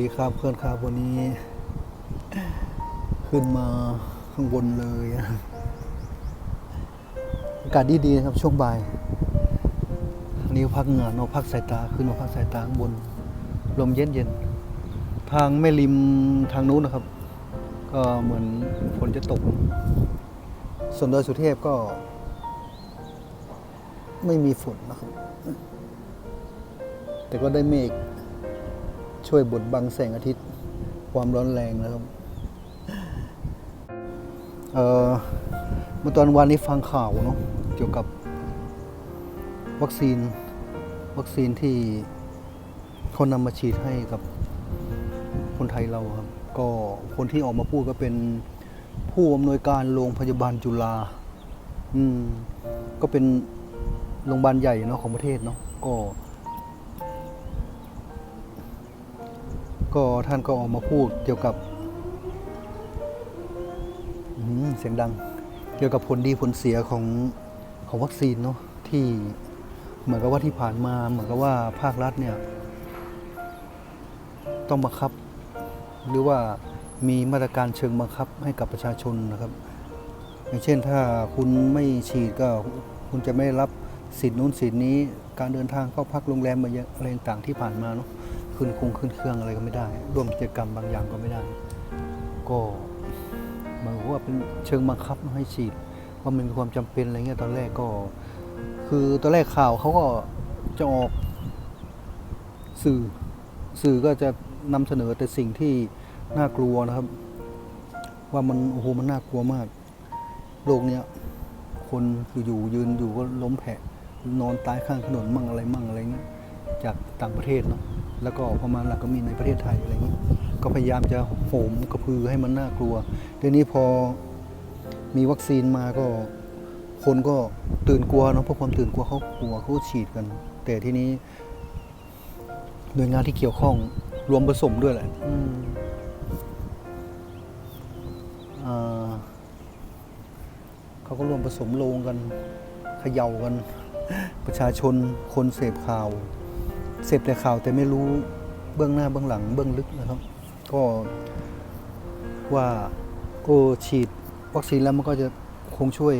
ดีครับเพื่อนครับวันนี้ ขึ้นมาข้างบนเลยอากาศดีๆนะครับช่วงบ่ายนี้พักเหงื่อนอพักสายตาขึ้นมาพักสายตาข้างบน ลมเย็นๆทางแม่ริมทางนู้นนะครับ ก็เหมือนฝนจะตก ส่วนดอยสุเทพก็ ไม่มีฝนนะครับ แต่ก็ได้เมฆ ช่วยบดบังแสงอาทิตย์ ความร้อนแรงนะครับเอ่อเมื่อตอนวันนี้ฟังข่าวเนาะเกี่ยวกับวัคซีน วัคซีนที่เขานำมาฉีดให้กับคนไทยเราครับ ก็คนที่ออกมาพูดก็เป็นผู้อำนวยการโรงพยาบาลจุฬาอืมก็เป็นโรงพยาบาลใหญ่เนาะของประเทศเนาะก็ ก็ท่านก็ออกมาพูดเกี่ยวกับเสียงดัง เกี่ยวกับผลดีผลเสียของของวัคซีนเนาะที่เหมือนกับว่าที่ผ่านมาเหมือนกับว่าภาครัฐเนี่ย ต้องบังคับ หรือว่ามีมาตรการเชิงบังคับให้กับประชาชนนะครับ อย่างเช่นถ้าคุณไม่ฉีดก็คุณจะไม่ได้รับสิทธินู้นสิทธินี้ การเดินทางเข้าพักโรงแรมอะไรต่างๆที่ผ่านมาเนาะ ขึ้นคงขึ้นเครื่องอะไรก็ไม่ได้ ร่วมกิจกรรมบางอย่างก็ไม่ได้ ก็เหมือนว่าเป็นเชิงบังคับให้ฉีดว่ามันมีความจำเป็นอะไรเงี้ยตอนแรกก็ คือตอนแรกข่าวเขาก็จะออกสื่อสื่อก็จะนำเสนอแต่สิ่งที่น่ากลัวนะครับ ว่ามันโอ้โหมันน่ากลัวมากโลกเนี้ยคนออยู่ยืนอยู่ก็ล้มแผะนอนตายข้างถนนมั่งอะไรมั่งอะไรเงี้ยจากต่างประเทศเนาะ แล้วก็ประมาณหลักก็มีในประเทศไทยอะไรอย่างนี้ ก็พยายามจะโหมกระพือให้มันน่ากลัวเดี๋ยวนี้พอมีวัคซีนมาก็คนก็ตื่นกลัวเนาะเพราะความตื่นกลัวเขากลัวเขาฉีดกัน แต่ทีนี้หน่วยงานที่เกี่ยวข้องรวมผสมด้วยแหละเขาก็รวมผสมโลงกันเขย่ากัน ประชาชนคนเสพข่าว เสพแต่ข่าวแต่ไม่รู้เบื้องหน้าเบื้องหลังเบื้องลึกนะครับ ก็ว่าโอ้ฉีดวัคซีนแล้วมันก็จะคงช่วย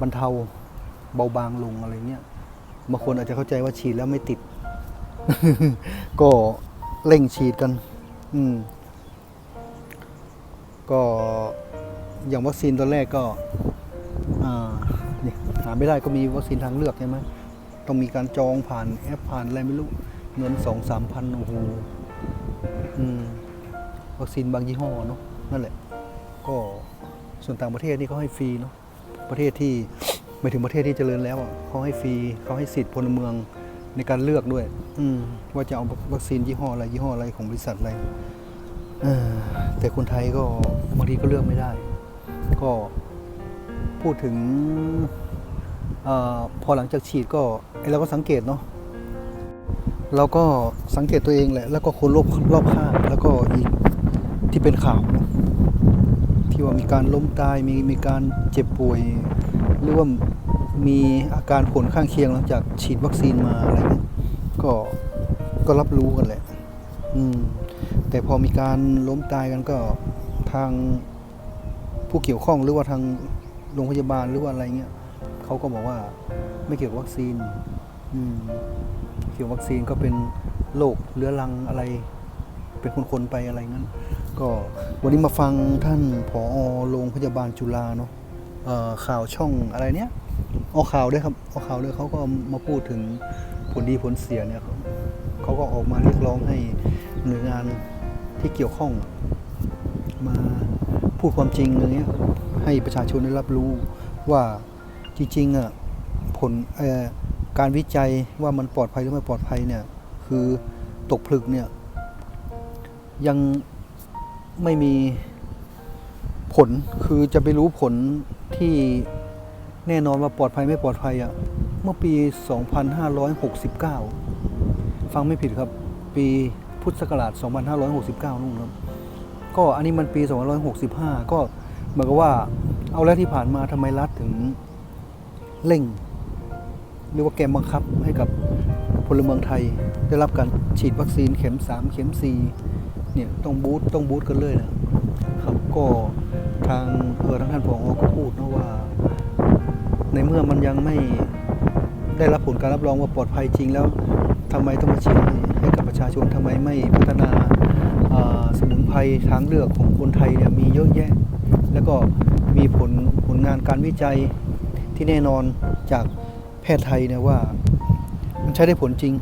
บรรเทาเบาบางลงอะไรเงี้ยบางคนอาจจะเข้าใจว่าฉีดแล้วไม่ติด ก็เร่งฉีดกัน อืม ก็อย่างวัคซีนตอนแรกก็อ่านี่หาไม่ได้ก็มีวัคซีนทางเลือกใช่ไหม ต้องมีการจองผ่านแอปผ่านอะไรไม่รู้เงินสองสามพันโอ้โหวัคซีนบางยี่ห้อเนาะนั่นแหละ ก็ส่วนต่างประเทศนี่เขาให้ฟรีเนาะประเทศที่ไม่ถึงประเทศที่เจริญแล้วเขาให้ฟรีเขาให้สิทธิ์พลเมืองในการเลือกด้วย อืว่าจะเอาวัคซีนยี่ห้ออะไรยี่ห้ออะไรของบริษัทอะไรแต่คนไทยก็บางทีก็เลือกไม่ได้ ก็พูดถึง พอหลังจากฉีดก็เราก็สังเกตเนาะเราก็สังเกตตัวเองแหละ แล้วก็คนรอบรอบข้างแล้วก็อีกที่เป็นข่าวที่ว่ามีการล้มตายมีมีการเจ็บป่วย หรือว่ามีอาการผลข้างเคียงหลังจากฉีดวัคซีนมาอะไรเงี้ยก็ก็รับรู้กันแหละ อืม แต่พอมีการล้มตายกันก็ทางผู้เกี่ยวข้องหรือว่าทางโรงพยาบาลหรือว่าอะไรเงี้ย เขาก็บอกว่าไม่เกี่ยวกับวัคซีนอืเกี่ยวกับวัคซีนก็เป็นโรคเรื้อรังอะไร เป็นคนๆไปอะไรงั้น ก็วันนี้มาฟังท่านผอโรงพยาบาลจุฬาเนาะข่าวช่องอะไรเนี้ยออกข่าวด้วยครับออกข่าวด้วยเขาก็มาพูดถึงผลดีผลเสียเนี่ยเขาก็ออกมาเรียกร้องให้หน่วยงานที่เกี่ยวข้อง มาพูดความจริงอย่างเงี้ยให้ประชาชนได้รับรู้ว่า จริงๆอะผลการวิจัยว่ามันปลอดภัยหรือไม่ปลอดภัยเนี่ย คือตกผลึกเนี่ย ยังไม่มีผลคือจะไปรู้ผลที่แน่นอนว่าปลอดภัยไม่ปลอดภัยอะเมื่อปี 2569 ฟังไม่ผิดครับ ปีพุทธศักราช 2569 นู่นครับ ก็อันนี้มันปี 2565 ก็เหมือนกับว่าเอาแล้วที่ผ่านมาทำไมรัฐถึง เร่ง หรือว่าแกมบังคับให้กับพลเมืองไทย ได้รับการฉีดวัคซีนเข็ม 3 เข็ม 4 เนี่ยต้องบูธต้องบูธกันเลยนะครับก็ทางเออทางท่านผอก็พูดนะว่า ในเมื่อมันยังไม่ได้รับผลการรับรองว่าปลอดภัยจริงแล้วทำไมต้องมาฉีดให้กับประชาชนทำไมไม่พัฒนาอ่าสมุนไพรทางเลือกของคนไทยเนี่ยมีเยอะแยะ แล้วก็มีผลผลงานการวิจัย ที่แน่นอนจากแพทย์ไทยนี่ยว่า มันใช้ได้ผลจริง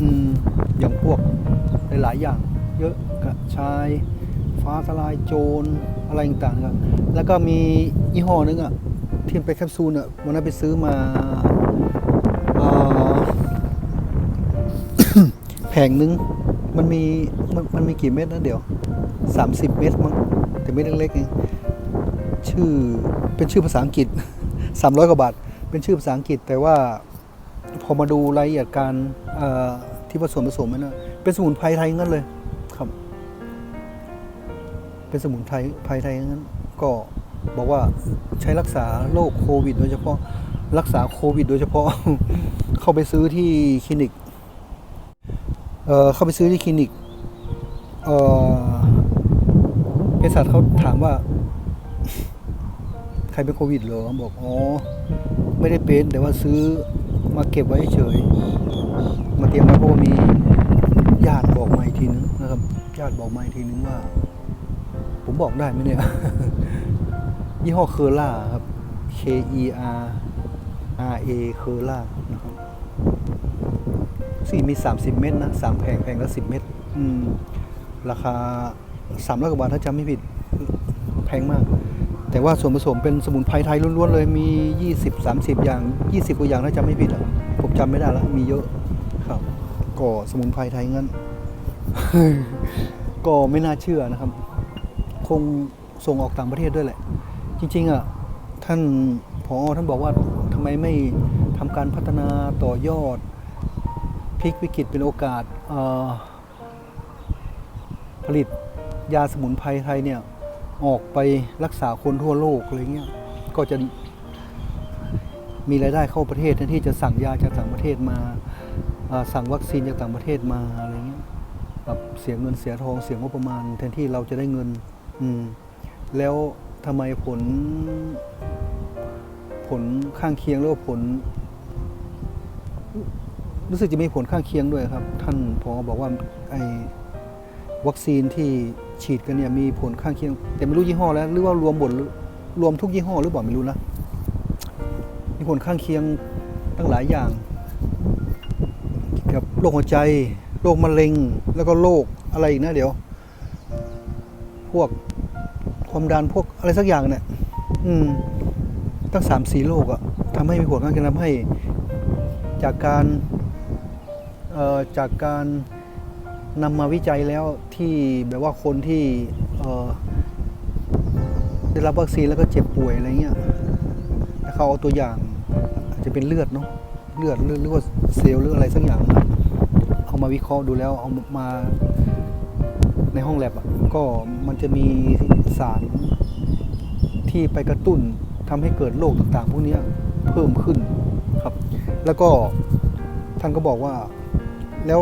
อืมอย่างพวกหลายๆอย่าง เยอะกระชาย ฟ้าทลายโจรอะไรต่างๆครับแล้วก็มียี่ห้อนึงอะที่เป็นแคปซูลอะวันนั้นไปซื้อมาอ่อแผงนึงมันมีมันมันมีกี่เม็ดนะเดี๋ยว 30 เม็ดมั้งแต่เม็ดเล็กๆเอง ชื่อเป็นชื่อภาษาอังกฤษ 300 กว่าบาท เป็นชื่อภาษาอังกฤษ แต่ว่าพอมาดูรายละเอียดการที่ผสมผสมมันนะเป็นสมุนไพรไทยงั้นเลยครับ เป็นสมุนไพรไพรไทยงั้น ก็บอกว่าใช้รักษาโรคโควิด โดยเฉพาะรักษาโควิด โดยเฉพาะเข้าไปซื้อที่คลินิกเอ่อเข้าไปซื้อที่คลินิกเอ่อเภสัชเขาถามว่า ครเป็นโควิดเหรอบอกอ๋อไม่ได้เป็นแต่ว่าซื้อมาเก็บไว้เฉย มาเตรียมไว้เพราะว่ามีญาติบอกมาอีกทีนึงนะครับ ญาติบอกมาอีกทีนึงว่า ผมบอกได้ไหมเนี่ยยี่ห้อเคอร่าครับ K E R R A เคอร่านะครับสี่มี 30 เม็ดนะสามแผงแผงละ10เม็ดราคาสามร้อยกว่าบาทถ้าจำไม่ผิดแพงมาก แต่ว่าส่วนผสมเป็นสมุนไพรไทยล้วนๆเลยมี 20 30 อย่าง 20กว่าอย่างถ้าจำไม่ผิดอะผมจำไม่ได้แล้วมีเยอะครับ ก็สมุนไพรไทยงั้น ก็ไม่น่าเชื่อนะครับ คงส่งออกต่างประเทศด้วยแหละ จริงๆอะท่านผอท่านบอกว่าทำไมไม่ทำการพัฒนาต่อยอดพลิกวิกฤตเป็นโอกาสผลิตยาสมุนไพรไทยเนี่ย ออกไปรักษาคนทั่วโลกอะไรเงี้ยก็จะมีรายได้เข้าประเทศแทนที่จะสั่งยาจากต่างประเทศมาสั่งวัคซีนจากต่างประเทศมาอะไรเงี้ยแบบเสียเงินเสียทองเสียงบประมาณ แทนที่เราจะได้เงิน อืม แล้วทำไมผล ผลข้างเคียงหรือว่าผล รู้สึกจะมีผลข้างเคียงด้วยครับ ท่านพอบอกว่าไอ้วัคซีนที่ ฉีดกันเนี่ยมีผลข้างเคียง แต่ไม่รู้ยี่ห้อแล้วหรือว่ารวมหมดรวมทุกยี่ห้อหรือเปล่าไม่รู้นะมีผลข้างเคียงตั้งหลายอย่างกับโรคหัวใจโรคมะเร็งแล้วก็โรคอะไรอีกนะเดี๋ยว พวกความดันพวกอะไรสักอย่างเนี่ยอืมตั้งสามสี่โรคอะทำให้มีผลข้างเคียงทำให้จากการจากการ นำมาวิจัยแล้วที่แบบว่าคนที่ได้รับวัคซีนแล้วก็เจ็บป่วยอะไรเงี้ยแล้วเขาเอาตัวอย่างอาจจะเป็นเลือดเนาะเลือดหรือหรือว่าเซลล์หรืออะไรสักอย่าง เอามาวิเคราะห์ดูแล้วเอามาในห้องแลบอะก็มันจะมีสารที่ไปกระตุ้นทำให้เกิดโรคต่างๆ พวกนี้เพิ่มขึ้นครับ แล้วก็ท่านก็บอกว่าแล้ว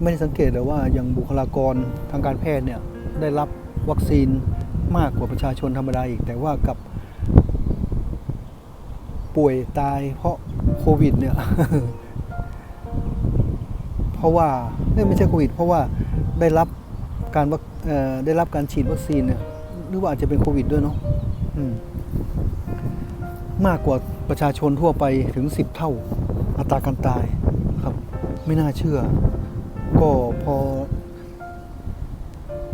ไม่ได้สังเกตเลยว่าอย่างบุคลากรทางการแพทย์เนี่ยได้รับวัคซีนมากกว่าประชาชนธรรมดาอีก แต่ว่ากับป่วยตายเพราะโควิดเนี่ย เพราะว่าไม่ใช่โควิด เพราะว่าได้รับการได้รับการฉีดวัคซีนเนี่ยหรือว่าอาจจะเป็นโควิดด้วยเนาะมมากกว่าประชาชนทั่วไปถึง 10 เท่าอัตราการตายครับ ไม่น่าเชื่อ ก็พอ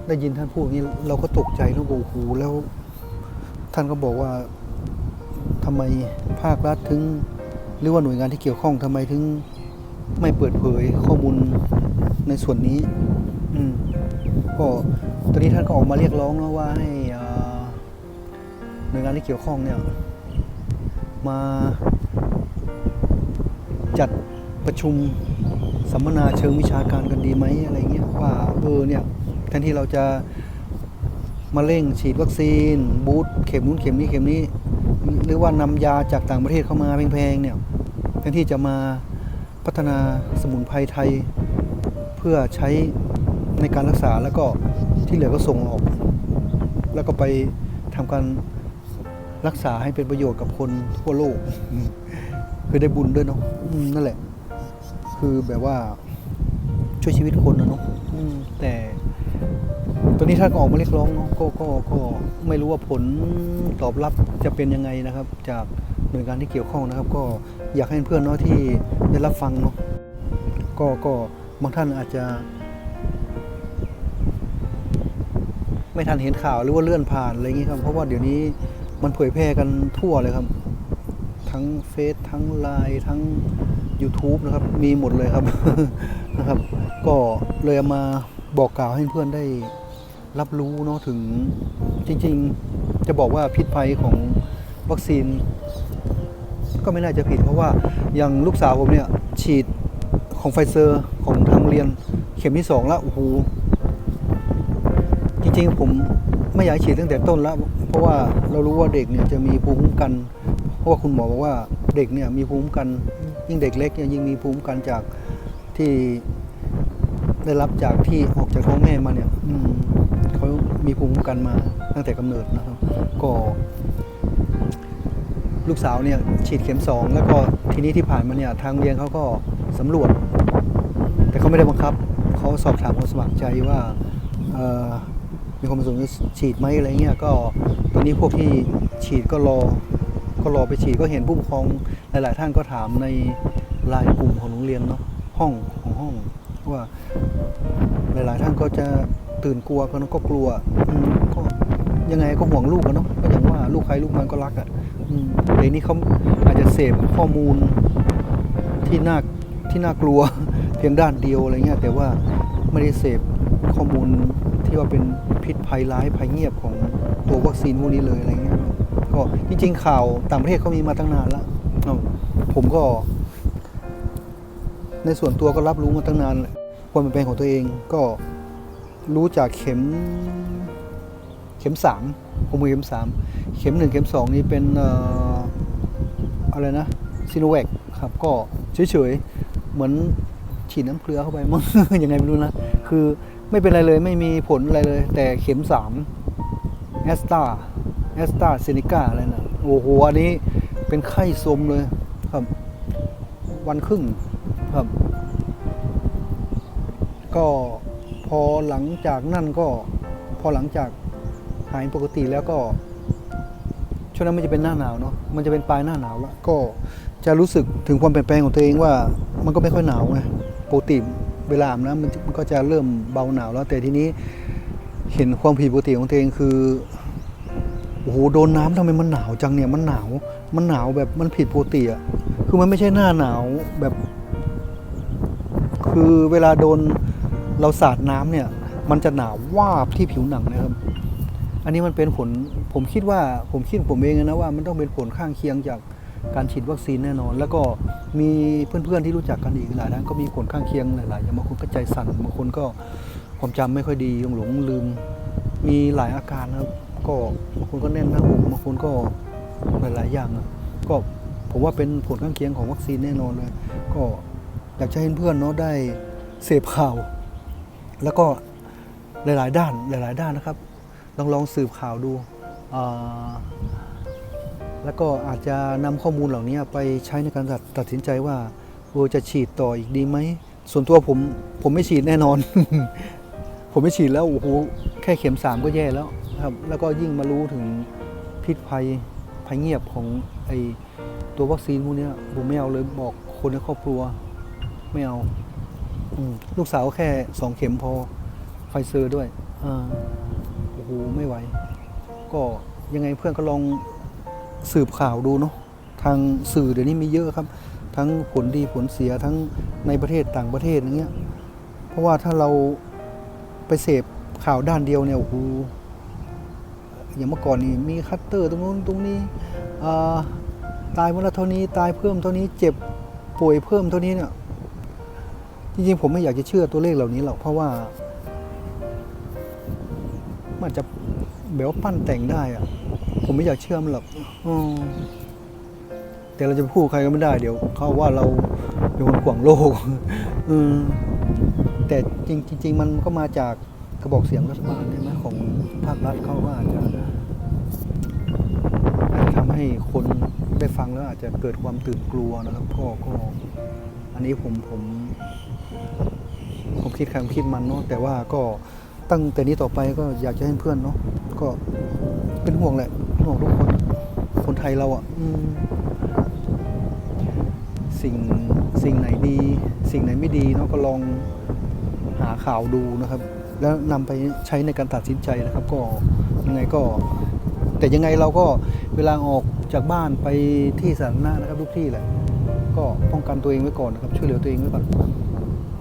ได้ยินท่านพูดอย่างนี้เราก็ตกใจแล้วโอ้โหแล้ว ท่านก็บอกว่าทำไมภาครัฐถึง หรือว่าหน่วยงานที่เกี่ยวข้องทำไมถึง ไม่เปิดเผยข้อมูลในส่วนนี้ อืมก็ตอนนี้ท่านก็ออกมาเรียกร้องแล้วว่าให้หน่วยงานที่เกี่ยวข้องเนี่ย มาจัดประชุม สัมมนาเชิงวิชาการกันดีไหมอะไรเงี้ยว่าเออเนี่ยแทนที่เราจะมาเร่งฉีดวัคซีน บูตเข็มนู้นเข็มนี้เข็มนี้ หรือว่านำยาจากต่างประเทศเข้ามาแพงๆเนี่ยแทนที่จะมาพัฒนาสมุนไพรไทย เพื่อใช้ในการรักษาแล้วก็ที่เหลือก็ส่งออก แล้วก็ไปทำการรักษาให้เป็นประโยชน์กับคนทั่วโลกคือได้บุญด้วยเนาะนั่นแหละ คือแบบว่าช่วยชีวิตคนนะเนาะอืมแต่ตอนนี้ท่านก็ออกมาเรียกร้องเนาะก็ก็ก็ไม่รู้ว่าผลตอบรับจะเป็นยังไงนะครับ จากหน่วยงานที่เกี่ยวข้องนะครับ ก็อยากให้เพื่อนเนาะที่ได้รับฟังเนาะก็ก็บางท่านอาจจะ ไม่ทันเห็นข่าวหรือว่าเลื่อนผ่านอะไรอย่างนี้ครับ เพราะว่าเดี๋ยวนี้มันเผยแพร่กันทั่วเลยครับ ทั้งเฟซทั้งไลน์ทั้ง YouTube นะครับ มีหมดเลยครับนะครับ ก็เลยเอามาบอกกล่าวให้เพื่อนได้รับรู้เนาะถึงจริง ๆ จะบอกว่าพิษภัยของวัคซีน ก็ไม่น่าจะผิดเพราะว่าอย่างลูกสาวผมเนี่ย ฉีดของไฟเซอร์ของทางเรียนเข็มที่สองแล้วโอ้โหจริงๆผมไม่อยากฉีดตั้งแต่ต้นแล้ว เพราะว่าเรารู้ว่าเด็กเนี่ยจะมีภูมิคุ้มกัน เพราะว่าคุณหมอบอกว่าเด็กเนี่ยมีภูมิคุ้มกัน ยิ่งเด็กเล็กเนี่ยยิ่งมีภูมิคุ้มกันจากที่ได้รับจากที่ออกจากท้องแม่มาเนี่ยอืเขามีภูมิคุ้มกันมาตั้งแต่กำเนิดนะครับ ก็ ลูกสาวเนี่ยฉีดเข็มสองแล้วก็ทีนี้ที่ผ่านมาเนี่ยทางเรียนเขาก็สำรวจ แต่เขาไม่ได้บังคับเขาสอบถามความสมัครใจว่ามีความประสงค์จะฉีดไหมอะไรเงี้ยก็ตอนนี้พวกที่ฉีดก็รอ ก็รอไปฉีดก็เห็นผู้ปกครองหลาย ๆ ท่านก็ถามในไลน์กลุ่มของโรงเรียนเนาะห้องของห้องว่าหลาย ๆ ท่านก็จะตื่นกลัวกันก็กลัวก็ยังไงก็ห่วงลูกกันเนาะก็อย่างว่าลูกใครลูกมันก็รักอะ่ะอืมแต่นี้เขาอาจจะเสพข้อมูลที่น่าที่น่ากลัวเพียงด้านเดียวอะไรเงี้ยแต่ว่าไม่ได้เสพข้อมูลที่ว่าเป็นพิษภัยร้ายภัยเงียบของตัววัคซีนพวกนี้เลยอะไรเงี้ย ก็จริง ๆ ข่าวต่างประเทศเขามีมาตั้งนานแล้วผมก็ ในส่วนตัวก็รับรู้มาตั้งนานแหละความเปลี่ยนแปลงของตัวเองก็รู้จากเข็ม เข็มสามผมมือเข็มสามเข็มหนึ่งเข็มสองนี่เป็นออะไรนะซีโนแวคครับ ก็เฉยๆเหมือนฉีดน้ำเกลือเข้าไปมั้งยังไงไม่รู้นะ คือไม่เป็นไรเลยไม่มีผลอะไรเลย แต่เข็มสามแอสตา แอสตาเซเนกาอะไรนะโอ้โหอันนี้เป็นไข้สมเลยครับ วันครึ่งครับ ก็พอหลังจากนั่นก็พอหลังจากหายปกติแล้วก็ช่วงนั้นมันจะเป็นหน้าหนาวเนาะมันจะเป็นปลายหน้าหนาวแล้วก็จะรู้สึกถึงความเปลี่ยนแปลงของตัวเองว่า มันก็ไม่ค่อยหนาวไงปกติเวลาอาบน้ำมันมันก็จะเริ่มเบาหนาวแล้ว แต่ทีนี้เห็นความผิดปกติของตัวเองคือ โอ้โหโดนน้ำทำไมมันหนาวจังเนี่ยมันหนาว มันหนาวแบบมันผิดปกติอะคือมันไม่ใช่หน้าหนาวแบบ คือเวลาโดนเราสาดน้ำเนี่ย มันจะหนาววาบที่ผิวหนังนะครับ อันนี้มันเป็นผลผมคิดว่าผมคิดผมเองนะว่ามันต้องเป็นผลข้างเคียงจากการฉีดวัคซีนแน่นอน แล้วก็มีเพื่อนๆที่รู้จักกันอีกหลายท่านก็มีผลข้างเคียงหลายๆอย่างบางคนก็ใจสั่นบางคนก็ความจำไม่ค่อยดีหลงหลงลืม มีหลายอาการนะครับ ก็บางคนก็แน่นหน้าอกบางคนก็หลายๆอย่างอะก็ผมว่าเป็นผลข้างเคียงของวัคซีนแน่นอนเลย ก็อยากจะให้เพื่อนๆเนาะได้เสพข่าว แล้วก็หลาย ๆ ด้านหลาย ๆ ด้านนะครับ ลองลองสืบข่าวดู แล้วก็อาจจะนำข้อมูลเหล่านี้ไปใช้ในการตัดตัดสินใจว่าโอจะฉีดต่ออีกดีไหม ส่วนตัวผมผมไม่ฉีดแน่นอน ผมไม่ฉีดแล้วโอ้โหแค่เข็มสามก็แย่แล้ว ครับแล้วก็ยิ่งมารู้ถึงพิษภัยภัยเงียบของไอตัววัคซีนพวกนี้ผมไม่เอาเลยบอกคนในครอบครัวไม่เอาอลูกสาวแค่สองเข็มพอไฟเซอร์ด้วยอโอ้โหไม่ไหว ก็ยังไงเพื่อนก็ลองสืบข่าวดูเนาะทางสื่อเดี๋ยวนี้มีเยอะครับ ทั้งผลดีผลเสียทั้งในประเทศต่างประเทศอย่างเงี้ย เพราะว่าถ้าเราไปเสพข่าวด้านเดียวเนี่ยโอ้โห อย่างเมื่อก่อนนี่มีคัตเตอร์ตรงนู้นตรงนี้ตายวันละเท่านี้ตายเพิ่มเท่านี้เจ็บป่วยเพิ่มเท่านี้เนี่ยจริงๆผมไม่อยากจะเชื่อตัวเลขเหล่านี้หรอกเพราะว่า มันจะแบบว่าปั้นแต่งได้อะผมไม่อยากเชื่อมันหรอกอแต่เราจะพูดใครก็ไม่ได้เดี๋ยวเขาว่าเราเป็นคนขวางโลกแต่จริงจริงๆมันก็มาจากกระบอกเสียงรัฐบาลใช่ไหมของภาครัฐเขาว่าจะ ให้คนได้ฟังแล้วอาจจะเกิดความตื่นกลัวนะครับ ก็ก็อันนี้ผมผม ผมคิดครผมคิดมันเนาะแต่ว่าก็ตั้งแต่นี้ต่อไปก็อยากจะให้เพื่อนเนาะก็เป็นห่วงแหละห่วงทุกคน คนไทยเราอะ่ะสิ่งสิ่งไหนดี สิ่งไหนไม่ดีเนาะก็ลองหาข่าวดูนะครับ แล้วนำไปใช้ในการตัดสินใจนะครับ ก็ยังไงก็ แต่ยังไงเราก็เวลาออกจากบ้านไปที่สาธารณะนะครับทุกที่แหละก็ป้องกันตัวเองไว้ก่อนนะครับ ช่วยเหลือตัวเองไว้ก่อน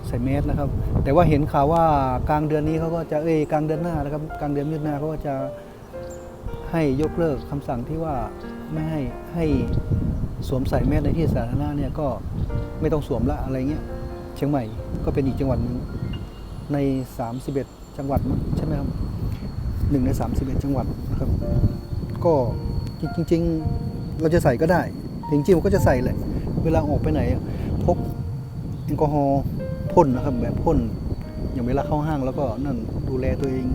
ใส่เมสนะครับ แต่ว่าเห็นข่าวว่ากลางเดือนนี้เขาก็จะเอ้ยกลางเดือนหน้านะครับกลางเดือนมิถุนาเขาก็จะให้ยกเลิกคำสั่งที่ว่าไม่ให้ให้สวมใส่แมสในที่สาธารณะเนี่ยก็ไม่ต้องสวมละอะไรเงี้ยเชียงใหม่ก็เป็นอีกจังหวัดหนึ่งใน 31 จังหวัดมั้งใช่ไหมครับหนึ่งใน 31 จังหวัดนะครับ ก็จริง ๆ เราจะใส่ก็ได้ จริงๆผมก็จะใส่แหละ เวลาออกไปไหนพกแอลกอฮอล์พ่นนะครับ แบบพ่น อย่างเวลาเข้าห้างแล้วก็นั่นดูแลตัวเอง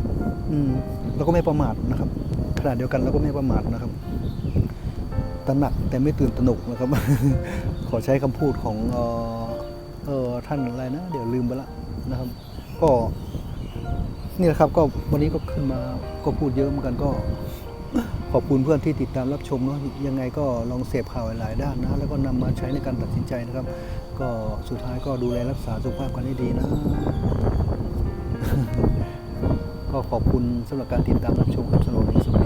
อืมแล้วก็ไม่ประมาทนะครับขณะเดียวกันเราก็ไม่ประมาทนะครับตระหนักแต่ไม่ตื่นตระหนกนะครับ ขอใช้คำพูดของเออเออท่านอะไรนะ เดี๋ยวลืมไปละนะครับ ก็นี่แหละครับก็วันนี้ก็ขึ้นมาก็พูดเยอะเหมือนกันก็ อบคุณเพื่อนที่ติดตามรับชมเนาะยังไงก็ลองเสพข่าวหลายด้านนะ แล้วก็นำมาใช้ในการตัดสินใจนะครับ ก็สุดท้ายก็ดูแลรักษาสุขภาพกันให้ดีนะ ก็ขอบคุณสำหรับการติดตามรับชมครับสำหรับวันนี้สวัสดี